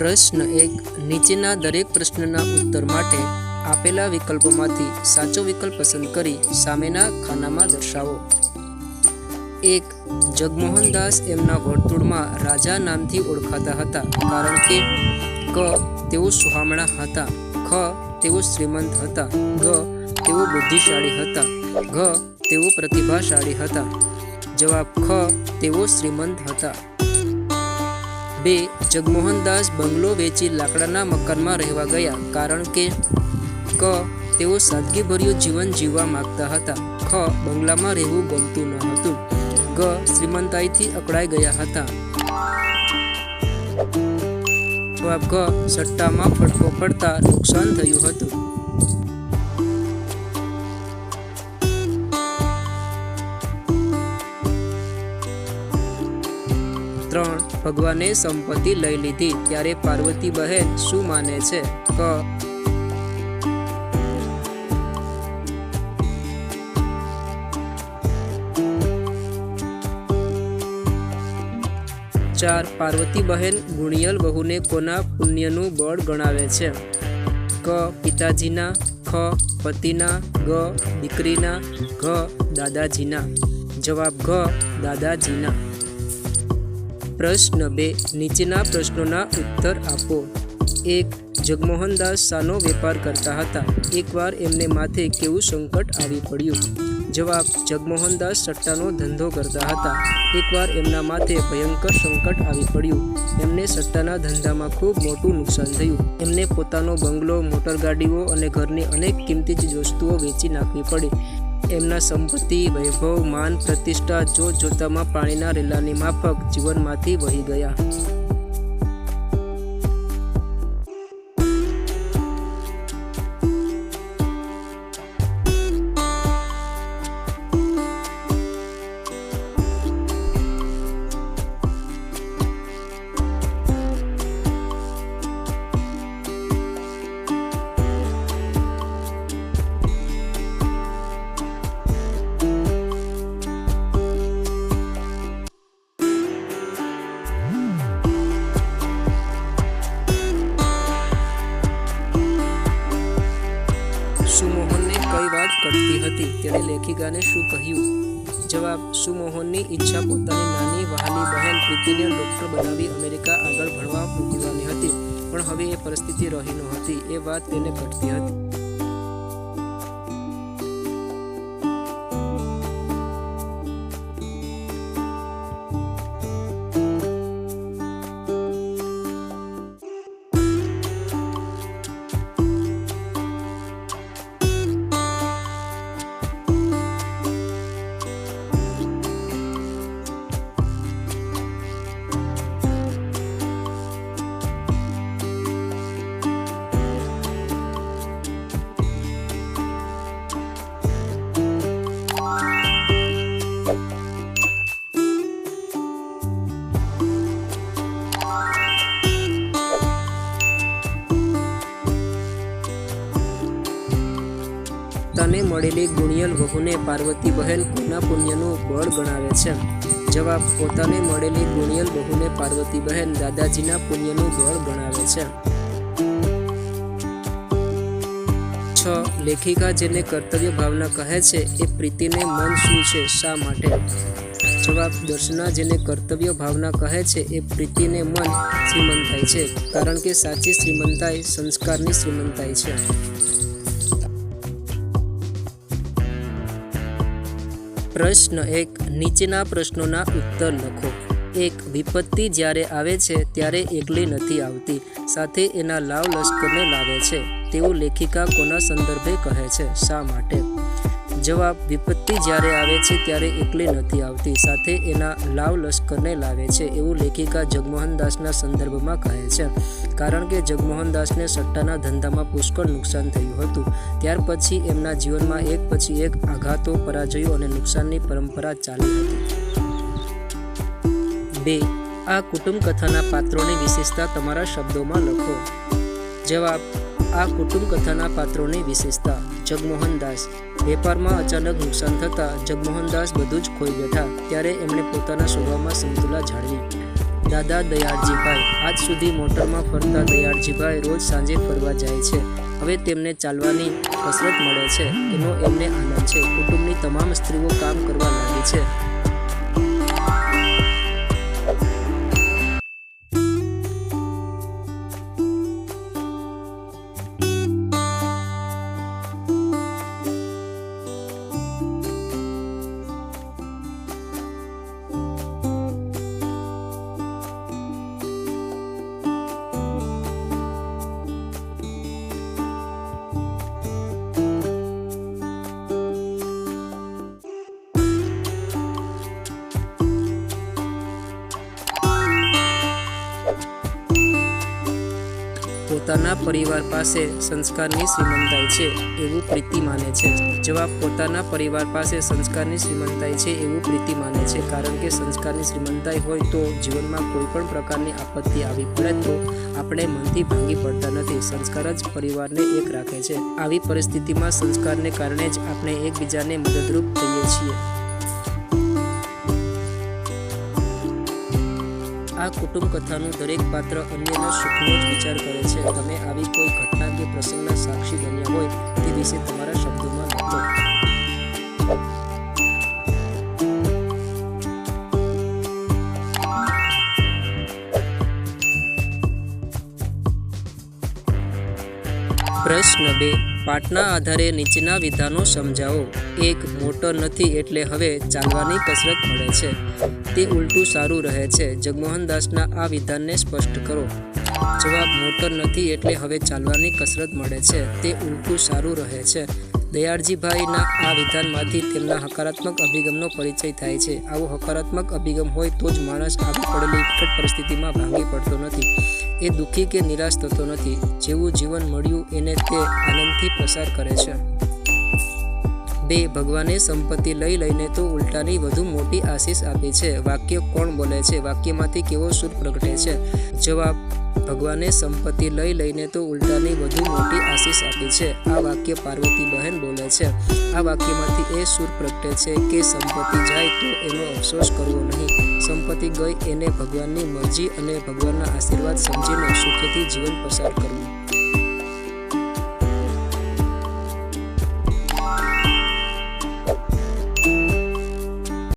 પ્રશ્ન એક, નીચેના દરેક પ્રશ્નના ઉત્તર માટે આપેલા વિકલ્પોમાંથી સાચો વિકલ્પ પસંદ કરી સામેના ખાનામાં દર્શાવો. એક જગમોહનદાસ એમના વર્તુળમાં રાજા નામથી ઓળખાતા હતા, કારણ કે ક તેઓ સુહામણા હતા, ખ, તેઓ શ્રીમંત હતા, ગ, તેઓ બુદ્ધિશાળી હતા, ઘ, તેઓ પ્રતિભાશાળી હતા, જવાબ, ખ, તેઓ શ્રીમંત હતા. બે, જગમોહનદાસ બંગલો વેચી લાકડાના મકાનમાં રહેવા ગયા, કારણ કે ક, તેઓ સાદગીભર્યું જીવન જીવવા માંગતા હતા. ખ, બંગલામાં રહેવું ગમતું ન હતું. ગ, શ્રીમંતાઈથી અકળાઈ ગયા હતા. જવાબ ઘ સટ્ટામાં ફટકો પડતા નુકસાન થયું હતું. ભગવાને સંપત્તિ લઈ લીધી, ત્યારે પાર્વતી બહેન શું માને છે? ક. ચાર. પાર્વતી બહેન ગુણિયલ બહુને કોના પુણ્યનું બળ ગણાવે છે? ક. પિતાજીના, ખ. પતિના, ગ. દીકરીના, ઘ. દાદાજીના. જવાબ ઘ. દાદાજીના. પ્રશ્ન બે, નીચેના પ્રશ્નોના ઉત્તર આપો. એક, જગમોહનદાસ શાનો વેપાર કરતા હતા. એકવાર એમને માથે કેવું સંકટ આવી પડ્યું? જવાબ, જગમોહનદાસ સટ્ટાનો ધંધો કરતા હતા. એકવાર એમના માથે ભયંકર સંકટ આવી પડ્યું. એમને સટ્ટાના ધંધામાં ખૂબ મોટું નુકસાન થયું. એમને પોતાનો બંગલો, મોટરગાડીઓ અને ઘરની અનેક કિંમતી ચીજ વસ્તુઓ વેચી નાખવી પડી. એમના સંપત્તિ વૈભવ માન પ્રતિષ્ઠા જોત જોતામાં પાણીના રેલાની માફક જીવનમાંથી વહી ગયા. વાત કરતી હતી. તેણે લેખિકાને શું કહ્યું? જવાબ, સુમોહનની ઈચ્છા પોતાની નાની વહાલી બહેન પ્રીતિને ડૉક્ટર બનાવી અમેરિકા આગળ ભણવા મોકલવાની હતી, પણ હવે એ પરિસ્થિતિ રહી નહોતી. એ વાત તેને ઘટતી હતી. તને મળેલી ગુણિયલ વહુને પાર્વતી બહેન કોના પુણ્યનું બળ ગણાવે છે? જવાબ, પોતાને મળેલી ગુણિયલ બહુને પાર્વતી બહેન દાદાજીના પુણ્યનું બળ ગણાવે છે. છ. લેખિકા જેને કર્તવ્ય ભાવના કહે છે, એ પ્રીતિને મન શું છે, શા માટે? જવાબ, દર્શના જેને કર્તવ્ય ભાવના કહે છે, એ પ્રીતિને મન શ્રીમંતાઈ છે, કારણ કે સાચી શ્રીમંતાઈ સંસ્કારની શ્રીમંતાઈ છે. પ્રશ્ન એક, નીચેના પ્રશ્નોના ઉત્તર લખો. એક, વિપત્તિ જ્યારે આવે છે ત્યારે એકલી નથી આવતી, સાથે એના લાવ લશ્કરને લાવે છે. તેવું લેખિકા કોના સંદર્ભે કહે છે, શા માટે? જવાબ વિપત્તિ જ્યારે આવે છે ત્યારે એકલી નથી આવતી. સાથે એના લાવ લશ્કરને લાવે છે એવું લેખિકા જગમોહનદાસના સંદર્ભમાં કહે છે. કારણ કે જગમોહનદાસને સટ્ટાના ધંધામાં પુષ્કળ નુકસાન થયું હતું. ત્યાર પછી એમના જીવનમાં એક પછી એક આઘાતો, પરાજયો અને નુકસાનની પરંપરા ચાલી હતી. બે, આ કુટુંબ કથાના પાત્રોની વિશેષતા તમારા શબ્દોમાં લખો. જવાબ આ કુટુંબ કથાના પાત્રોની વિશેષતા. જગમોહનદાસ વેપારમાં અચાનક નુકસાન થતાં જગમોહનદાસ બધું જ ખોઈ બેઠા ત્યારે એમણે પોતાના સ્વભાવમાં સંતુલા જાળવી. દાદા દયાળજીભાઈ, આજ સુધી મોટરમાં ફરતા દયાળજીભાઈ રોજ સાંજે ફરવા જાય છે. હવે તેમને ચાલવાની કસરત મળે છે. એનો એમને આનંદ છે. કુટુંબની તમામ સ્ત્રીઓ કામ કરવા લાગી છે. પોતાના પરિવાર પાસે સંસ્કારની શ્રીમંતાઈ છે એવું પ્રીતિ માને છે. જવાબ, પોતાના પરિવાર પાસે સંસ્કારની શ્રીમંતાઈ છે એવું પ્રીતિ માને છે. કારણ કે સંસ્કારની શ્રીમંતાઈ હોય તો જીવનમાં કોઈ પણ પ્રકારની આપત્તિ આવી પડે તો આપણે મનથી ભાંગી પડતા નથી. સંસ્કાર જ પરિવારને એક રાખે છે. આવી પરિસ્થિતિમાં સંસ્કારને કારણે જ આપણે એકબીજાને મદદરૂપ થઈએ છીએ. આ કુટુંબ કથાનું દરેક પાત્ર અન્યના સુખનો જ વિચાર કરે છે. તમે આવી કોઈ ઘટના કે પ્રસંગના સાક્ષી બન્યા હોય તે વિશે તમારા શબ્દોમાં લખો. પ્રશ્ન બે, પાઠના આધારે નીચેના વિધાનો સમજાવો. એક, મોટર નથી એટલે હવે ચાલવાની કસરત મળે છે. તે ઉલટું સારું રહે છે. જગમોહનદાસના આ વિધાનને સ્પષ્ટ કરો. જવાબ મોટર નથી એટલે હવે ચાલવાની કસરત મળે છે. તે ઉલટું સારું રહે છે. દયાળજીભાઈના આ વિધાનમાંથી તેમના હકારાત્મક અભિગમનો પરિચય થાય છે. આવો હકારાત્મક અભિગમ હોય તો જ માણસ આવી પડેલી વિકટ પરિસ્થિતિમાં ભાંગી પડતો નથી. એ દુઃખી કે નિરાશ થતો નથી. જેવું જીવન મળ્યું એને તે આનંદથી પ્રસાર કરે છે. બે ભગવાને સંપત્તિ લઈ લઈને તો ઉલટાની વધુ મોટી આશીષ આપી છે. વાક્ય કોણ બોલે છે? વાક્યમાંથી કેવો સુર પ્રગટે છે? જવાબ, ભગવાને સંપત્તિ લઈ લઈને તો ઉલટાની વધુ મોટી આશીષ આપી છે. આ વાક્ય પાર્વતી બહેન બોલે છે. આ વાક્યમાંથી એ સુર પ્રગટે છે કે સંપત્તિ જાય તો એનો અફસોસ કરવો નહીં. સંપત્તિ ગઈ એને ભગવાનની મરજી અને ભગવાનના આશીર્વાદ સમજીને સુખેથી જીવન પસાર કરવું.